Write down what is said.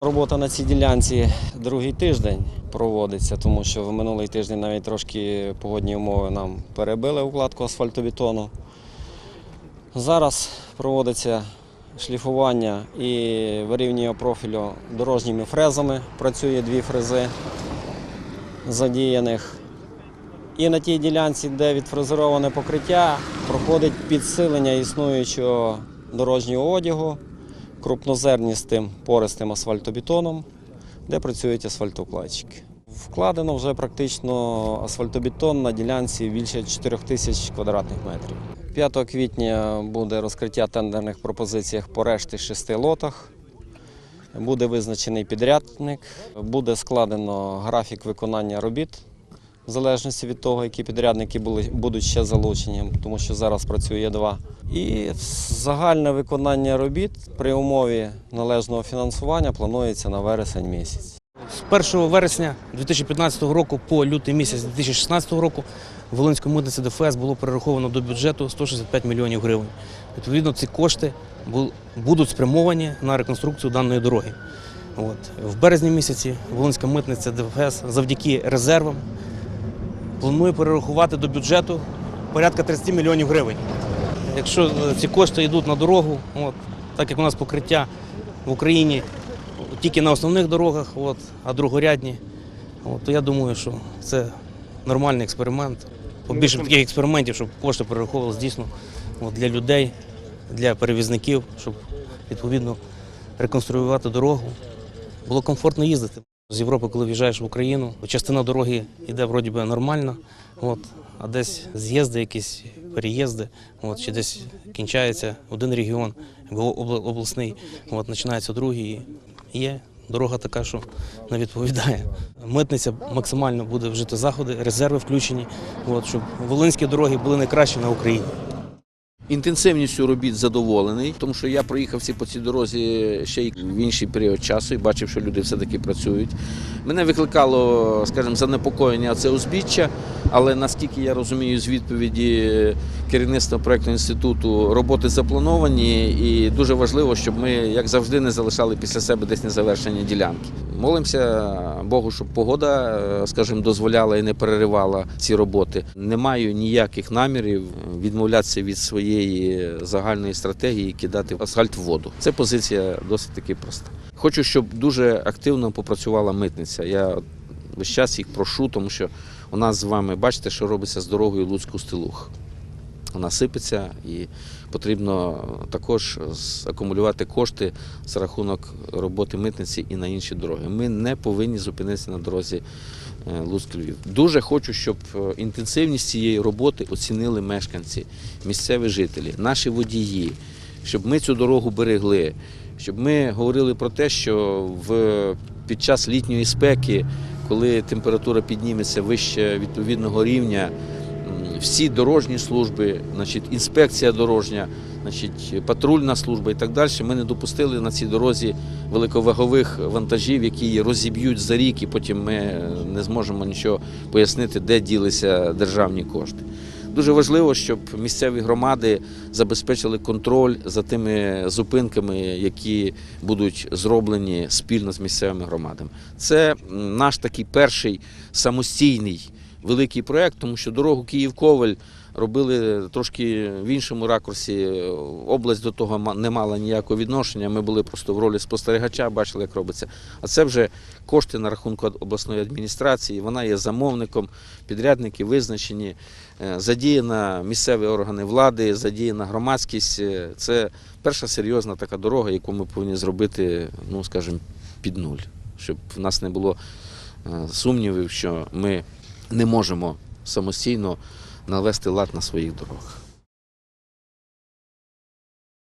Робота на цій ділянці другий тиждень проводиться, тому що в минулий тиждень навіть трошки погодні умови нам перебили укладку асфальтобетону. Зараз проводиться шліфування і вирівнює профілю дорожніми фрезами. Працює дві фрези задіяних. І на тій ділянці, де відфрезероване покриття, проходить підсилення існуючого дорожнього одягу крупнозерністим пористим асфальтобетоном, де працюють асфальтоукладчики. Вкладено вже практично асфальтобетон на ділянці більше 4 тисяч квадратних метрів. 5 квітня буде розкриття тендерних пропозиціях по решті шести лотах. Буде визначений підрядник, буде складено графік виконання робіт в залежності від того, які підрядники були, будуть ще залучені, тому що зараз працює два. І загальне виконання робіт при умові належного фінансування планується на вересень місяць. З 1 вересня 2015 року по лютий місяць 2016 року в Волинському митниці ДФС було перераховано до бюджету 165 мільйонів гривень. Відповідно, ці кошти будуть спрямовані на реконструкцію даної дороги. От. В березні місяці Волинська митниця ДФС завдяки резервам планує перерахувати до бюджету порядка 30 мільйонів гривень. Якщо е, ці кошти йдуть на дорогу, от, так як у нас покриття в Україні тільки на основних дорогах, от, а другорядні, от, то я думаю, що це нормальний експеримент. Побільше таких експериментів, щоб кошти перераховувалися дійсно от, для людей, для перевізників, щоб відповідно реконструювати дорогу. Було комфортно їздити. З Європи, коли в'їжджаєш в Україну, частина дороги йде вроді би нормально, от, а десь з'їзди, якісь переїзди, от, чи десь кінчається один регіон, або обласний, от, починається другий. І є дорога така, що не відповідає. Митниця максимально буде вжити заходи, резерви включені, от, щоб волинські дороги були найкращі на Україні. Інтенсивністю робіт задоволений, тому що я проїхався по цій дорозі ще й в інший період часу і бачив, що люди все-таки працюють. Мене викликало, скажімо, занепокоєння це узбіччя, але наскільки я розумію з відповіді керівництва проєктного інституту, роботи заплановані, і дуже важливо, щоб ми, як завжди, не залишали після себе десь незавершені ділянки. Молимося Богу, щоб погода, е, скажімо, дозволяла і не переривала ці роботи. Не маю ніяких намірів відмовлятися від своєї загальної стратегії кидати асфальт в воду. Це позиція досить таки проста. Хочу, щоб дуже активно попрацювала митниця. Я весь час їх прошу, тому що у нас з вами бачите, що робиться з дорогою Луцьку стилух. Вона сипеться і потрібно також акумулювати кошти за рахунок роботи митниці і на інші дороги. Ми не повинні зупинитися на дорозі е, Луцьк-Львів. Дуже хочу, щоб е, інтенсивність цієї роботи оцінили мешканці, місцеві жителі, наші водії, щоб ми цю дорогу берегли, щоб ми говорили про те, що в, під час літньої спеки, коли температура підніметься вище відповідного рівня, всі дорожні служби, значить, інспекція дорожня, значить, патрульна служба і так далі, ми не допустили на цій дорозі великовагових вантажів, які розіб'ють за рік, і потім ми не зможемо нічого пояснити, де ділися державні кошти. Дуже важливо, щоб місцеві громади забезпечили контроль за тими зупинками, які будуть зроблені спільно з місцевими громадами. Це наш такий перший самостійний великий проект, тому що дорогу Київ-Коваль робили трошки в іншому ракурсі. Область до того не мала ніякого відношення. Ми були просто в ролі спостерігача, бачили, як робиться. А це вже кошти на рахунку обласної адміністрації. Вона є замовником, підрядники визначені, е, задіяна місцеві органи влади, задіяна громадськість. Е, Це перша серйозна така дорога, яку ми повинні зробити, ну скажімо, під нуль, щоб в нас не було е, сумнівів, що ми не можемо самостійно навести лад на своїх дорогах.